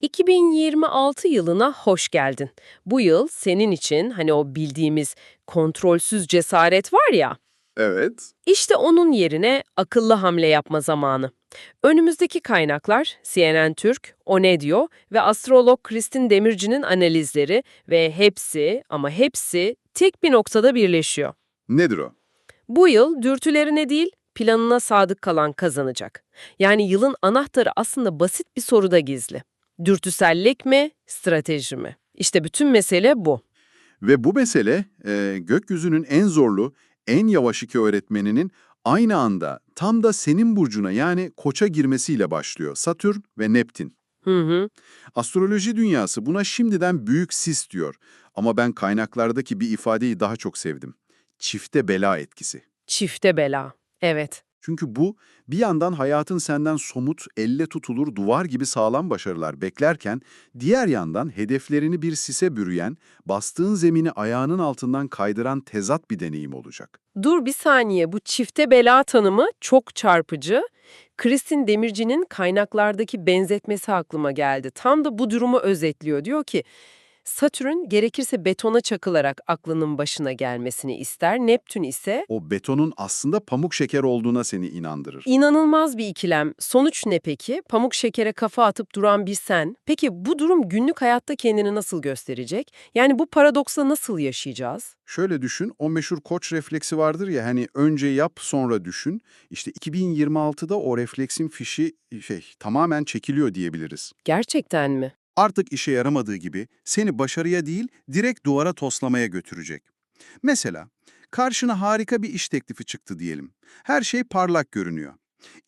2026 yılına hoş geldin. Bu yıl senin için hani o bildiğimiz kontrolsüz cesaret var ya, Evet. işte onun yerine akıllı hamle yapma zamanı. Önümüzdeki kaynaklar CNN Türk, O Ne Diyor ve astrolog Kristin Demirci'nin analizleri ve hepsi ama hepsi tek bir noktada birleşiyor. Nedir o? Bu yıl dürtülerine değil, planına sadık kalan kazanacak. Yani yılın anahtarı aslında basit bir soruda gizli. Dürtüsellik mi, strateji mi? İşte bütün mesele bu. Ve bu mesele e, gökyüzünün en zorlu, en yavaş iki öğretmeninin aynı anda tam da senin burcuna yani koça girmesiyle başlıyor. Satürn ve Neptün. Hı hı. Astroloji dünyası buna şimdiden büyük sis diyor. Ama ben kaynaklardaki bir ifadeyi daha çok sevdim. Çifte bela etkisi. Çifte bela. Evet. Çünkü bu bir yandan hayatın senden somut, elle tutulur duvar gibi sağlam başarılar beklerken, diğer yandan hedeflerini bir sise bürüyen, bastığın zemini ayağının altından kaydıran tezat bir deneyim olacak. Dur bir saniye bu çifte bela tanımı çok çarpıcı. Kristin Demirci'nin kaynaklardaki benzetmesi aklıma geldi. Tam da bu durumu özetliyor. Diyor ki Satürn gerekirse betona çakılarak aklının başına gelmesini ister. Neptün ise O betonun aslında pamuk şeker olduğuna seni inandırır. İnanılmaz bir ikilem. Sonuç ne peki? Pamuk şekere kafa atıp duran bir sen. Peki bu durum günlük hayatta kendini nasıl gösterecek? Yani bu paradoksla nasıl yaşayacağız? Şöyle düşün, o meşhur koç refleksi vardır ya hani önce yap sonra düşün. İşte 2026'da o refleksin fişi şey tamamen çekiliyor diyebiliriz. Gerçekten mi? Artık işe yaramadığı gibi seni başarıya değil direkt duvara toslamaya götürecek. Mesela karşına harika bir iş teklifi çıktı diyelim. Her şey parlak görünüyor.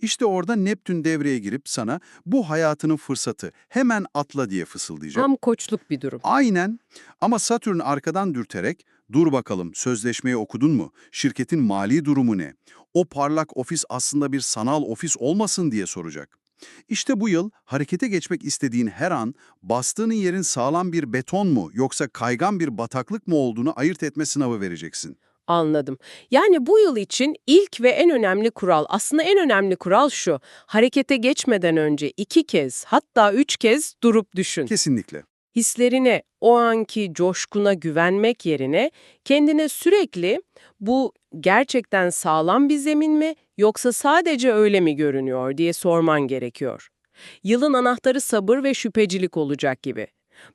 İşte orada Neptün devreye girip sana bu hayatının fırsatı hemen atla diye fısıldayacak. Tam koçluk bir durum. Aynen ama Satürn arkadan dürterek dur bakalım sözleşmeyi okudun mu? Şirketin mali durumu ne? O parlak ofis aslında bir sanal ofis olmasın diye soracak. İşte bu yıl harekete geçmek istediğin her an bastığın yerin sağlam bir beton mu yoksa kaygan bir bataklık mı olduğunu ayırt etme sınavı vereceksin. Anladım. Yani bu yıl için ilk ve en önemli kural, aslında en önemli kural şu. Harekete geçmeden önce iki kez, hatta üç kez durup düşün. Kesinlikle. Hislerine, o anki coşkuna güvenmek yerine kendine sürekli bu gerçekten sağlam bir zemin mi yoksa sadece öyle mi görünüyor diye sorman gerekiyor. Yılın anahtarı sabır ve şüphecilik olacak gibi.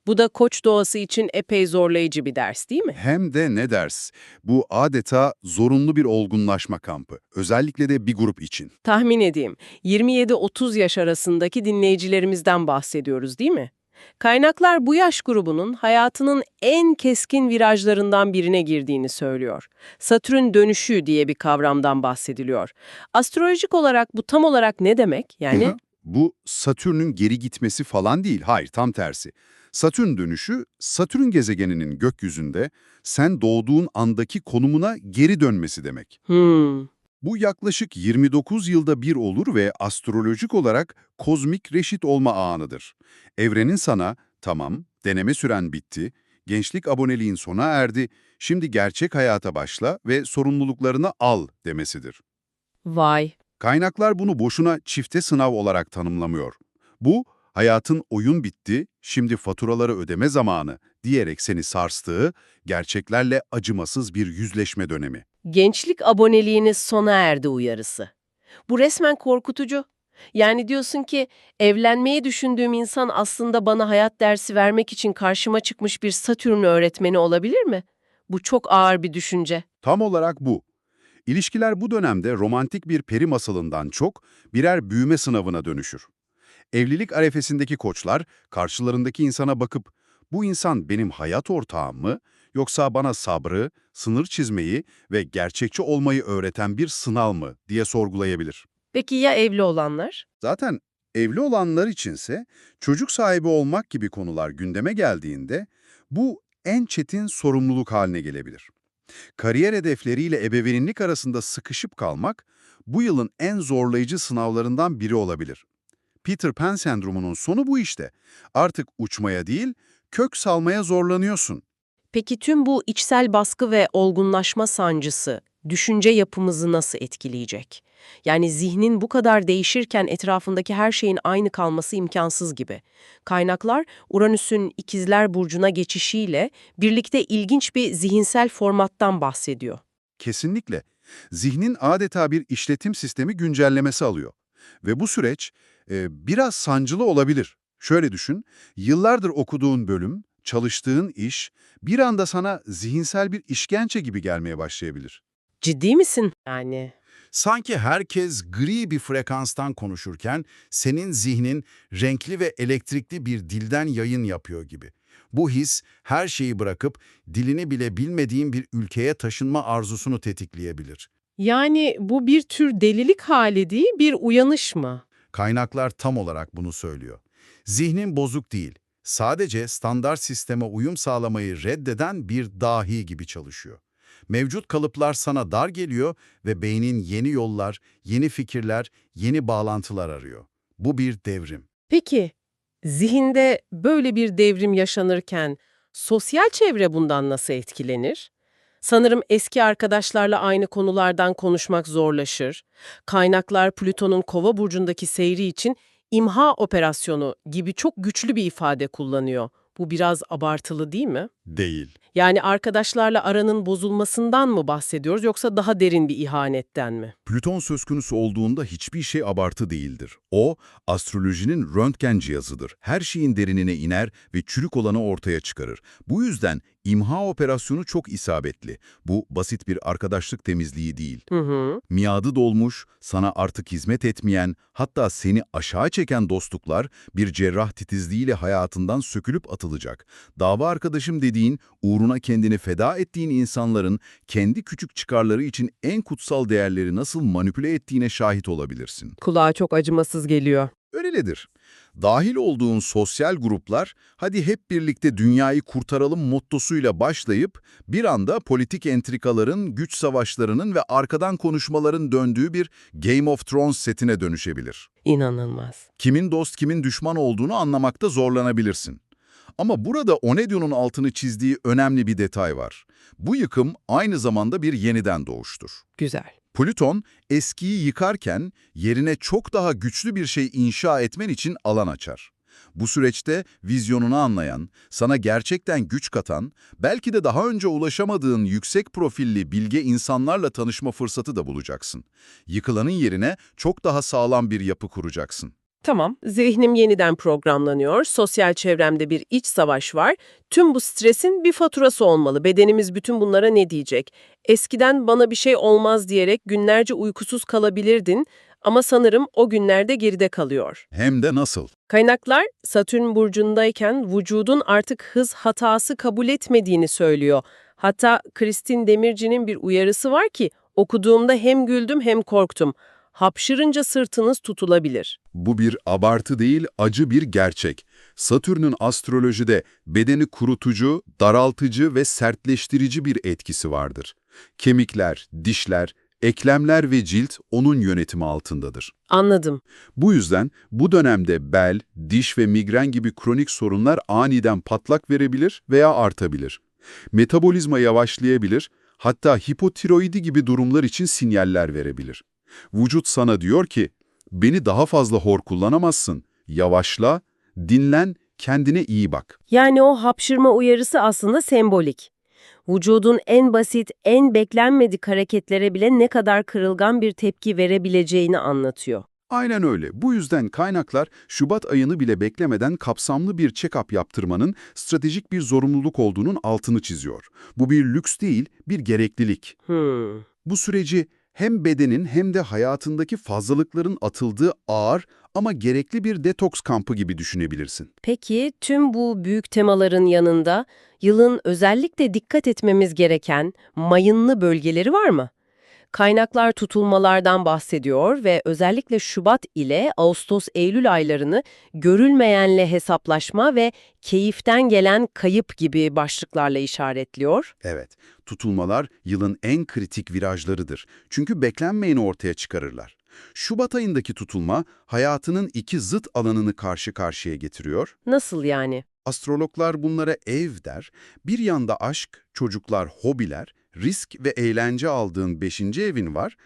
Bu da koç doğası için epey zorlayıcı bir ders değil mi? Hem de ne ders? Bu adeta zorunlu bir olgunlaşma kampı. Özellikle de bir grup için. Tahmin edeyim, 27-30 yaş arasındaki dinleyicilerimizden bahsediyoruz değil mi? Kaynaklar bu yaş grubunun hayatının en keskin virajlarından birine girdiğini söylüyor. Satürn dönüşü diye bir kavramdan bahsediliyor. Astrolojik olarak bu tam olarak ne demek? Yani Bu Satürn'ün geri gitmesi falan değil, hayır tam tersi. Satürn dönüşü, Satürn gezegeninin gökyüzünde sen doğduğun andaki konumuna geri dönmesi demek. hmm, Bu yaklaşık 29 yılda bir olur ve astrolojik olarak kozmik reşit olma anıdır. Evrenin sana, tamam, deneme süren bitti, gençlik aboneliğin sona erdi, şimdi gerçek hayata başla ve sorumluluklarını al demesidir. vay. Kaynaklar bunu boşuna çifte sınav olarak tanımlamıyor. Bu, hayatın oyun bitti, şimdi faturaları ödeme zamanı diyerek seni sarstığı, gerçeklerle acımasız bir yüzleşme dönemi. Gençlik aboneliğiniz sona erdi uyarısı. Bu resmen korkutucu. Yani diyorsun ki evlenmeyi düşündüğüm insan aslında bana hayat dersi vermek için karşıma çıkmış bir Satürn öğretmeni olabilir mi? Bu çok ağır bir düşünce. Tam olarak bu. İlişkiler bu dönemde romantik bir peri masalından çok birer büyüme sınavına dönüşür. Evlilik arefesindeki koçlar karşılarındaki insana bakıp bu insan benim hayat ortağım mı yoksa bana sabrı, sınır çizmeyi ve gerçekçi olmayı öğreten bir sınav mı diye sorgulayabilir. Peki ya evli olanlar? Zaten evli olanlar içinse çocuk sahibi olmak gibi konular gündeme geldiğinde bu en çetin sorumluluk haline gelebilir. Kariyer hedefleriyle ebeveynlik arasında sıkışıp kalmak bu yılın en zorlayıcı sınavlarından biri olabilir. Peter Pan sendromunun sonu bu işte. Artık uçmaya değil, kök salmaya zorlanıyorsun. Peki tüm bu içsel baskı ve olgunlaşma sancısı düşünce yapımızı nasıl etkileyecek? Yani zihnin bu kadar değişirken etrafındaki her şeyin aynı kalması imkansız gibi. Kaynaklar Uranüs'ün ikizler burcuna geçişiyle birlikte ilginç bir zihinsel formattan bahsediyor. Kesinlikle. Zihnin adeta bir işletim sistemi güncellemesi alıyor. Ve bu süreç e, biraz sancılı olabilir. Şöyle düşün, yıllardır okuduğun bölüm, çalıştığın iş bir anda sana zihinsel bir işkence gibi gelmeye başlayabilir. Ciddi misin? Yani Sanki herkes gri bir frekanstan konuşurken senin zihnin renkli ve elektrikli bir dilden yayın yapıyor gibi. Bu his her şeyi bırakıp dilini bile bilmediğin bir ülkeye taşınma arzusunu tetikleyebilir. Yani bu bir tür delilik hali değil, bir uyanış mı? Kaynaklar tam olarak bunu söylüyor. Zihnin bozuk değil, sadece standart sisteme uyum sağlamayı reddeden bir dahi gibi çalışıyor. Mevcut kalıplar sana dar geliyor ve beynin yeni yollar, yeni fikirler, yeni bağlantılar arıyor. Bu bir devrim. Peki, zihinde böyle bir devrim yaşanırken sosyal çevre bundan nasıl etkilenir? Sanırım eski arkadaşlarla aynı konulardan konuşmak zorlaşır. Kaynaklar Plüton'un Kova burcundaki seyri için imha operasyonu gibi çok güçlü bir ifade kullanıyor. Bu biraz abartılı değil mi? Değil. Yani arkadaşlarla aranın bozulmasından mı bahsediyoruz yoksa daha derin bir ihanetten mi? Plüton söz konusu olduğunda hiçbir şey abartı değildir. O, astrolojinin röntgen cihazıdır. Her şeyin derinine iner ve çürük olanı ortaya çıkarır. Bu yüzden imha operasyonu çok isabetli. Bu basit bir arkadaşlık temizliği değil. Hı hı. Miadı dolmuş, sana artık hizmet etmeyen, hatta seni aşağı çeken dostluklar bir cerrah titizliğiyle hayatından sökülüp atılacak. Dava arkadaşım dediğin, uğruna kendini feda ettiğin insanların kendi küçük çıkarları için en kutsal değerleri nasıl manipüle ettiğine şahit olabilirsin. Kulağa çok acımasız geliyor. Öyledir. Dahil olduğun sosyal gruplar, hadi hep birlikte dünyayı kurtaralım mottosuyla başlayıp bir anda politik entrikaların, güç savaşlarının ve arkadan konuşmaların döndüğü bir Game of Thrones setine dönüşebilir. İnanılmaz. Kimin dost kimin düşman olduğunu anlamakta zorlanabilirsin. Ama burada Onedio'nun altını çizdiği önemli bir detay var. Bu yıkım aynı zamanda bir yeniden doğuştur. Güzel. Plüton, eskiyi yıkarken yerine çok daha güçlü bir şey inşa etmen için alan açar. Bu süreçte vizyonunu anlayan, sana gerçekten güç katan, belki de daha önce ulaşamadığın yüksek profilli bilge insanlarla tanışma fırsatı da bulacaksın. Yıkılanın yerine çok daha sağlam bir yapı kuracaksın. Tamam, zihnim yeniden programlanıyor, sosyal çevremde bir iç savaş var. Tüm bu stresin bir faturası olmalı. Bedenimiz bütün bunlara ne diyecek? Eskiden bana bir şey olmaz diyerek günlerce uykusuz kalabilirdin ama sanırım o günlerde geride kalıyor. Hem de nasıl? Kaynaklar Satürn burcundayken vücudun artık hız hatası kabul etmediğini söylüyor. Hatta Kristin Demirci'nin bir uyarısı var ki okuduğumda hem güldüm hem korktum. Hapşırınca sırtınız tutulabilir. Bu bir abartı değil, acı bir gerçek. Satürn'ün astrolojide bedeni kurutucu, daraltıcı ve sertleştirici bir etkisi vardır. Kemikler, dişler, eklemler ve cilt onun yönetimi altındadır. Anladım. Bu yüzden bu dönemde bel, diş ve migren gibi kronik sorunlar aniden patlak verebilir veya artabilir. Metabolizma yavaşlayabilir, hatta hipotiroidi gibi durumlar için sinyaller verebilir. Vücut sana diyor ki, beni daha fazla hor kullanamazsın, yavaşla, dinlen, kendine iyi bak. Yani o hapşırma uyarısı aslında sembolik. Vücudun en basit, en beklenmedik hareketlere bile ne kadar kırılgan bir tepki verebileceğini anlatıyor. Aynen öyle. Bu yüzden kaynaklar Şubat ayını bile beklemeden kapsamlı bir check-up yaptırmanın stratejik bir zorunluluk olduğunun altını çiziyor. Bu bir lüks değil, bir gereklilik. Hmm. Bu süreci hem bedenin hem de hayatındaki fazlalıkların atıldığı ağır ama gerekli bir detoks kampı gibi düşünebilirsin. Peki tüm bu büyük temaların yanında yılın özellikle dikkat etmemiz gereken mayınlı bölgeleri var mı? Kaynaklar tutulmalardan bahsediyor ve özellikle Şubat ile Ağustos-Eylül aylarını görülmeyenle hesaplaşma ve keyiften gelen kayıp gibi başlıklarla işaretliyor. Evet, tutulmalar yılın en kritik virajlarıdır. Çünkü beklenmeyeni ortaya çıkarırlar. Şubat ayındaki tutulma hayatının iki zıt alanını karşı karşıya getiriyor. Nasıl yani? Astrologlar bunlara ev der. Bir yanda aşk, çocuklar, hobiler, risk ve eğlence aldığın beşinci evin var.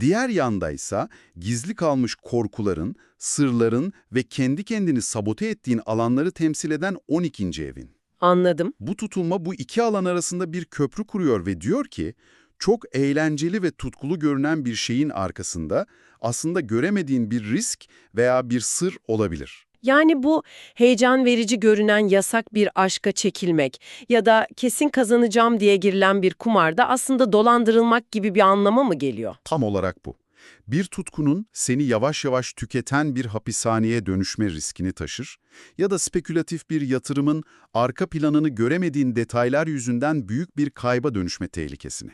Diğer yandaysa gizli kalmış korkuların, sırların ve kendi kendini sabote ettiğin alanları temsil eden 12. evin. Anladım. Bu tutulma bu iki alan arasında bir köprü kuruyor ve diyor ki, çok eğlenceli ve tutkulu görünen bir şeyin arkasında aslında göremediğin bir risk veya bir sır olabilir. Yani bu heyecan verici görünen yasak bir aşka çekilmek ya da kesin kazanacağım diye girilen bir kumarda aslında dolandırılmak gibi bir anlama mı geliyor? Tam olarak bu. Bir tutkunun seni yavaş yavaş tüketen bir hapishaneye dönüşme riskini taşır ya da spekülatif bir yatırımın arka planını göremediğin detaylar yüzünden büyük bir kayba dönüşme tehlikesini.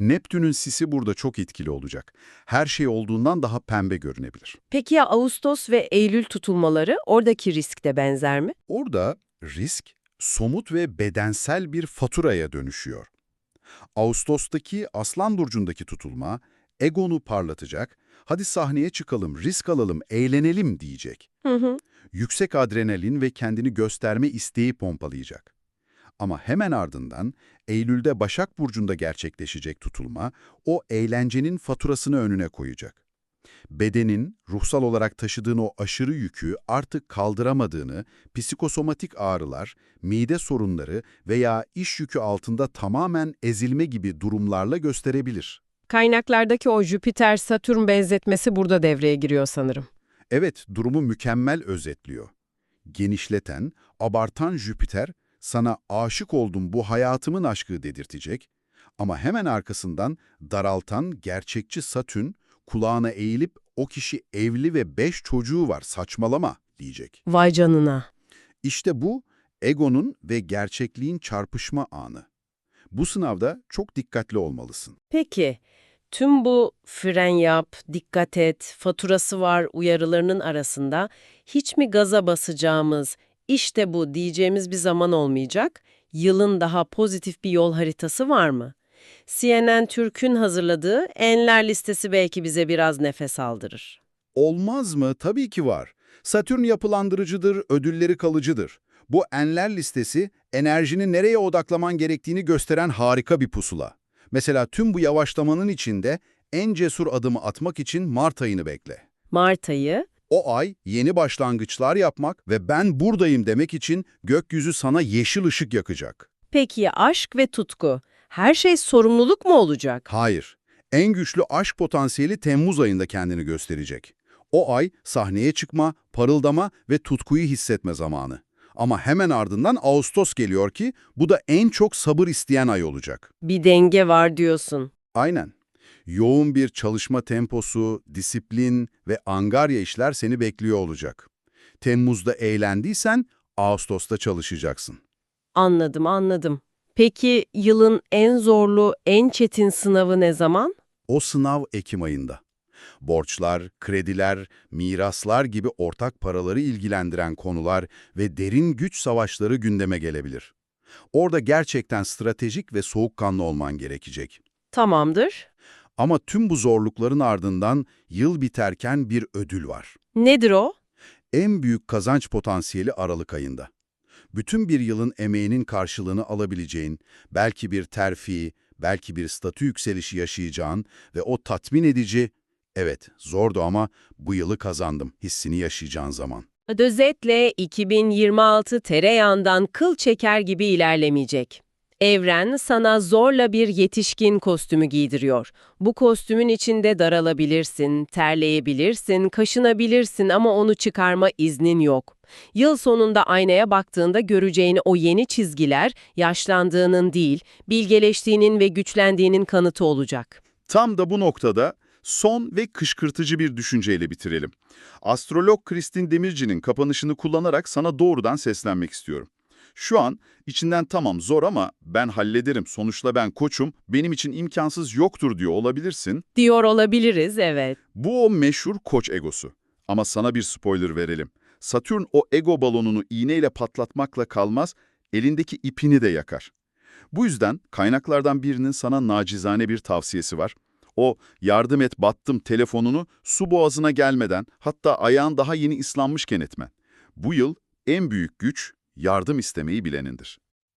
Neptün'ün sisi burada çok etkili olacak. Her şey olduğundan daha pembe görünebilir. Peki ya Ağustos ve Eylül tutulmaları oradaki risk de benzer mi? Orada risk somut ve bedensel bir faturaya dönüşüyor. Ağustos'taki Aslan Burcu'ndaki tutulma egonu parlatacak, hadi sahneye çıkalım, risk alalım, eğlenelim diyecek. Hı hı. Yüksek adrenalin ve kendini gösterme isteği pompalayacak. Ama hemen ardından Eylül'de Başak Burcu'nda gerçekleşecek tutulma o eğlencenin faturasını önüne koyacak. Bedenin ruhsal olarak taşıdığın o aşırı yükü artık kaldıramadığını, psikosomatik ağrılar, mide sorunları veya iş yükü altında tamamen ezilme gibi durumlarla gösterebilir. Kaynaklardaki o Jüpiter-Satürn benzetmesi burada devreye giriyor sanırım. Evet, durumu mükemmel özetliyor. Genişleten, abartan Jüpiter, sana aşık oldum bu hayatımın aşkı dedirtecek ama hemen arkasından daraltan gerçekçi Satürn, kulağına eğilip o kişi evli ve beş çocuğu var saçmalama diyecek. Vay canına. İşte bu egonun ve gerçekliğin çarpışma anı. Bu sınavda çok dikkatli olmalısın. Peki, tüm bu fren yap, dikkat et, faturası var uyarılarının arasında hiç mi gaza basacağımız, işte bu diyeceğimiz bir zaman olmayacak, yılın daha pozitif bir yol haritası var mı? CNN Türk'ün hazırladığı enler listesi belki bize biraz nefes aldırır. Olmaz mı? Tabii ki var. Satürn yapılandırıcıdır, ödülleri kalıcıdır. Bu enler listesi enerjini nereye odaklaman gerektiğini gösteren harika bir pusula. Mesela tüm bu yavaşlamanın içinde en cesur adımı atmak için Mart ayını bekle. Mart ayı, O ay yeni başlangıçlar yapmak ve ben buradayım demek için gökyüzü sana yeşil ışık yakacak. peki ya aşk ve tutku? Her şey sorumluluk mu olacak? Hayır, en güçlü aşk potansiyeli Temmuz ayında kendini gösterecek. O ay sahneye çıkma, parıldama ve tutkuyu hissetme zamanı. Ama hemen ardından Ağustos geliyor ki bu da en çok sabır isteyen ay olacak. Bir denge var diyorsun. Aynen. Yoğun bir çalışma temposu, disiplin ve angarya işler seni bekliyor olacak. Temmuz'da eğlendiysen Ağustos'ta çalışacaksın. Anladım, anladım. Peki yılın en zorlu, en çetin sınavı ne zaman? O sınav Ekim ayında. Borçlar, krediler, miraslar gibi ortak paraları ilgilendiren konular ve derin güç savaşları gündeme gelebilir. Orada gerçekten stratejik ve soğukkanlı olman gerekecek. Tamamdır. Ama tüm bu zorlukların ardından yıl biterken bir ödül var. Nedir o? En büyük kazanç potansiyeli Aralık ayında. Bütün bir yılın emeğinin karşılığını alabileceğin, belki bir terfi, belki bir statü yükselişi yaşayacağın ve o tatmin edici, evet zordu ama bu yılı kazandım hissini yaşayacağın zaman. Özetle 2026 tereyağından kıl çeker gibi ilerlemeyecek. Evren sana zorla bir yetişkin kostümü giydiriyor. Bu kostümün içinde daralabilirsin, terleyebilirsin, kaşınabilirsin ama onu çıkarma iznin yok. Yıl sonunda aynaya baktığında göreceğin o yeni çizgiler yaşlandığının değil, bilgeleştiğinin ve güçlendiğinin kanıtı olacak. Tam da bu noktada son ve kışkırtıcı bir düşünceyle bitirelim. Astrolog Kristin Demirci'nin kapanışını kullanarak sana doğrudan seslenmek istiyorum. Şu an içinden tamam zor ama ben hallederim, sonuçta ben koçum, benim için imkansız yoktur diyor olabilirsin. Diyor olabiliriz, evet. Bu o meşhur koç egosu. Ama sana bir spoiler verelim. Satürn o ego balonunu iğneyle patlatmakla kalmaz, elindeki ipini de yakar. Bu yüzden kaynaklardan birinin sana nacizane bir tavsiyesi var. O yardım et battım telefonunu su boğazına gelmeden hatta ayağın daha yeni ıslanmışken etmen. Bu yıl en büyük güç yardım istemeyi bilenindir.